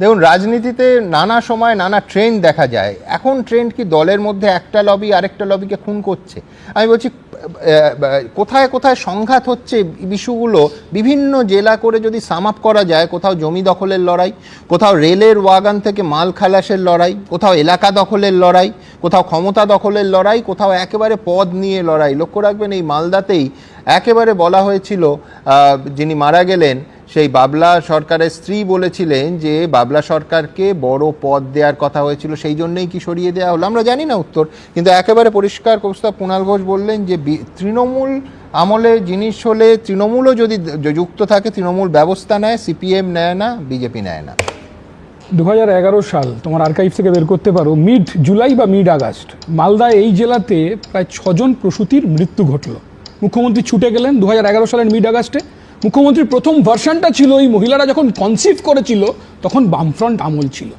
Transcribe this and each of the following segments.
দেখুন, রাজনীতিতে নানা সময় নানা ট্রেন্ড দেখা যায়। এখন ট্রেন্ড কি দলের মধ্যে একটা লবি আরেকটা লবিকে খুন করছে? আমি বলছি কোথায় কোথায় সংঘাত হচ্ছে ইস্যুগুলো? বিভিন্ন জেলা করে যদি সাম আপ করা যায়, কোথাও জমি দখলের লড়াই, কোথাও রেলের ওয়াগান থেকে মাল খালাসের লড়াই, কোথাও এলাকা দখলের লড়াই, কোথাও ক্ষমতা দখলের লড়াই, কোথাও একেবারে পদ নিয়ে লড়াই। লক্ষ্য রাখবেন, এই মালদাতেই একেবারে বলা হয়েছিল যিনি মারা গেলেন সেই বাবলা সরকারের স্ত্রী বলেছিলেন যে বাবলা সরকারকে বড় পদ দেওয়ার কথা হয়েছিল, সেই জন্যই কি সরিয়ে দেওয়া হলো? আমরা জানি না উত্তর, কিন্তু একেবারে পরিষ্কার কৌস্তব কুণাল ঘোষ বললেন যে তৃণমূল আমলে জিনিস হলে তৃণমূলও যদি যুক্ত থাকে, তৃণমূল ব্যবস্থা নেয়, সিপিএম নেয় না, বিজেপি নেয় না। দু হাজার এগারো সাল, তোমার আর্কাইভ থেকে বের করতে পারো মিড জুলাই বা মিড আগস্ট মালদা এই জেলাতে প্রায় ছজন প্রসূতির মৃত্যু ঘটল। মুখ্যমন্ত্রী ছুটে গেলেন দু হাজার এগারো সালের মিড আগস্টে। মুখ্যমন্ত্রীর প্রথম ভার্সানটা ছিল ওই মহিলারা যখন কনসিভ করেছিল, তখন বামফ্রন্ট আমল ছিল।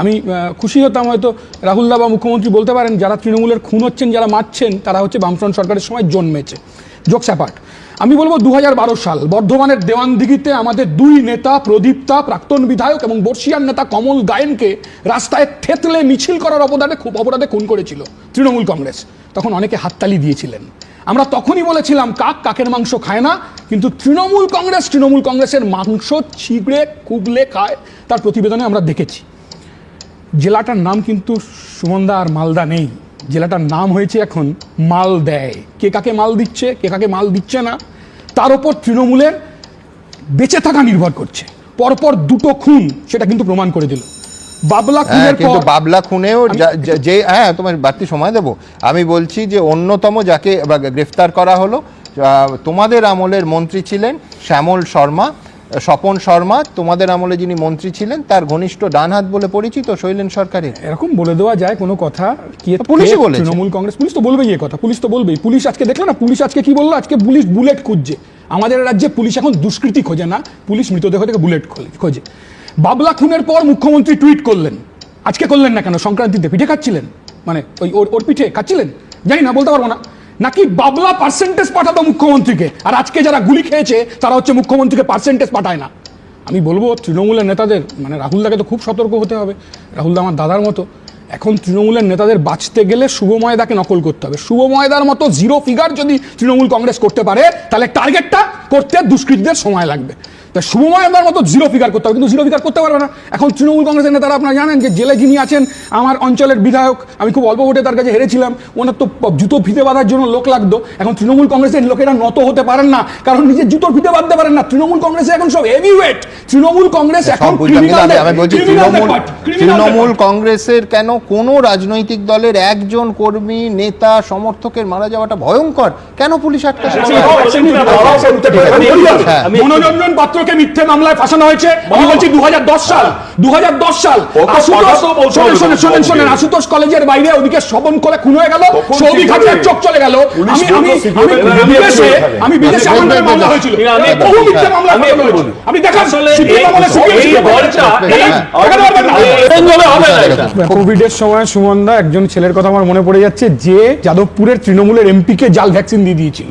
আমি খুশি হতাম হয়তো রাহুলদা বা মুখ্যমন্ত্রী বলতে পারেন, যারা তৃণমূলের খুন হচ্ছেন, যারা মারছেন, তারা হচ্ছে বামফ্রন্ট সরকারের সময় জন্মেছে। জোকস অ্যাপার্ট আমি বলব দু হাজার বারো সাল, বর্ধমানের দেওয়ানদিঘিতে আমাদের দুই নেতা প্রদীপ্তা প্রাক্তন বিধায়ক এবং বর্ষিয়ার নেতা কমল গায়েনকে রাস্তায় থেতলে মিছিল করার অপরাধে খুব অপরাধে খুন করেছিল তৃণমূল কংগ্রেস। তখন অনেকে হাততালি দিয়েছিলেন। আমরা তখনই বলেছিলাম, কাক কাকের মাংস খায় না, কিন্তু তৃণমূল কংগ্রেস, তৃণমূল কংগ্রেসের মাংস ছিগড়ে কুগলে খায়, তার প্রতিবেদনে আমরা দেখেছি। জেলাটার নাম কিন্তু সুমন্দা আর মালদা নেই। জেলাটার নাম হয়েছে এখন মাল দেয় কে কাকে মাল দিচ্ছে, কে কাকে মাল দিচ্ছে না, তার ওপর তৃণমূলের বেঁচে থাকা নির্ভর করছে। পরপর দুটো খুন, সেটা কিন্তু প্রমাণ করে দিল। বাবলা হ্যাঁ খুনের কিন্তু বাবলা খুনেও যা- হ্যাঁ তোমার বাড়তি সময় দেবো। আমি বলছি যে অন্যতম যাকে গ্রেফতার করা হলো তোমাদের আমলের মন্ত্রী ছিলেন শ্যামল শর্মা স্বপন শর্মা। তোমাদের আমলে যিনি মন্ত্রী ছিলেন তার ঘনিষ্ঠ ডানহাত বলে পরিচিত শৈলেন সরকারের। এরকম বলে দেওয়া যায় কোনো কথা। কি পুলিশই কে বলেছে। তৃণমূল কংগ্রেস পুলিশ তো বলবেই কথা। পুলিশ তো বলবেই। পুলিশ আজকে দেখল না পুলিশ আজকে কি বলল? আজকে পুলিশ বুলেট খুঁজছে। আমাদের রাজ্যে পুলিশ এখন দুষ্কৃতি খোঁজে না। পুলিশ মৃতদেহ থেকে বুলেট খোঁজে। বাবলা খুনের পর মুখ্যমন্ত্রী টুইট করলেন। আজকে করলেন না কেন? সংক্রান্তিতে পিঠে খাচ্ছিলেন? মানে ওই ওর ওর পিঠে খাচ্ছিলেন? জানি না, বলতে পারব না। নাকি বাবলা পার্সেন্টেজ পাঠাতো মুখ্যমন্ত্রীকে? আর আজকে যারা গুলি খেয়েছে, তারা হচ্ছে মুখ্যমন্ত্রীকে পার্সেন্টেজ পাঠায় না। আমি বলব, তৃণমূলের নেতাদের মানে রাহুলদাকে তো খুব সতর্ক হতে হবে। রাহুলদা আমার দাদার মতো। এখন তৃণমূলের নেতাদের বাঁচতে গেলে শুভময়দাকে নকল করতে হবে। শুভময়দার মতো জিরো ফিগার যদি তৃণমূল কংগ্রেস করতে পারে, তাহলে টার্গেটটা করতে দুষ্কৃতীদের সময় লাগবে। তা শুভময়দার মতো জিরো ফিগার করতে হবে কিন্তু জিরো ফিগার করতে পারবে না এখন তৃণমূল কংগ্রেসের নেতারা আপনারা জানেন যে জেলে যিনি আছেন আমার অঞ্চলের বিধায়ক আমি খুব অল্প ভোটে তার কাছে হেরেছিলাম ওনার তো জুতো ফিতে বাঁধার জন্য লোক লাগতো এখন তৃণমূল কংগ্রেসের লোকেরা নত হতে পারেন না কারণ নিজের জুতোর ফিতে বাঁধতে পারেন না তৃণমূল কংগ্রেসে এখন সব হেভি ওয়েট তৃণমূল কংগ্রেস এখন তৃণমূল। কংগ্রেসের কেন কোনো রাজনৈতিক দলের একজন কর্মী নেতা সমর্থকের মারা যাওয়াটা ভয়ঙ্কর কেন পুলিশ আটকাচ্ছে হ্যাঁ। মনোরঞ্জন পাত্রকে মিথ্যে মামলায় ফাঁসানো হয়েছে? আমি বলছি দু সাল দু সাল। আশুতোষ শোনেন শোনেন শোনেন শোনেন আশুতোষ কলেজের বাইরে ওদিকে শবন করে খুন হয়ে গেল হবে? চোখ চলে গেল। আমি বিদেশে আমি বিদেশে আমার মামলা হয়েছিল। বহু। মিথ্যে মামলা। আপনি দেখান। কোভিডের সময় সুমনদা একজন ছেলের কথা আমার মনে পড়ে যাচ্ছে যে যাদবপুরের তৃণমূলের এমপিকে জাল ভ্যাকসিন দিয়ে দিয়েছিল।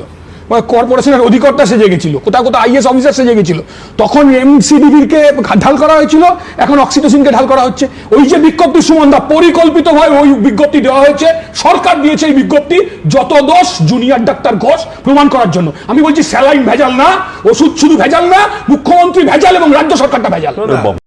কর্পোরেশনের অধিকর্তা সেজে গেছিল, কোথাও কোথাও আইএস অফিসার সেজে গেছিল। তখন এমসিডিবিরকে ঢাল করা হয়েছিল, এখন অক্সিটোসিনকে ঢাল করা হচ্ছে। ওই যে বিজ্ঞপ্তি সুমনদা পরিকল্পিতভাবে ওই বিজ্ঞপ্তি দেওয়া হয়েছে, সরকার দিয়েছে এই বিজ্ঞপ্তি যত দোষ জুনিয়র ডাক্তার ঘোষ প্রমাণ করার জন্য। আমি বলছি স্যালাইন ভেজাল না, ওষুধ শুধু ভেজাল না, মুখ্যমন্ত্রী ভেজাল এবং রাজ্য সরকারটা ভেজাল।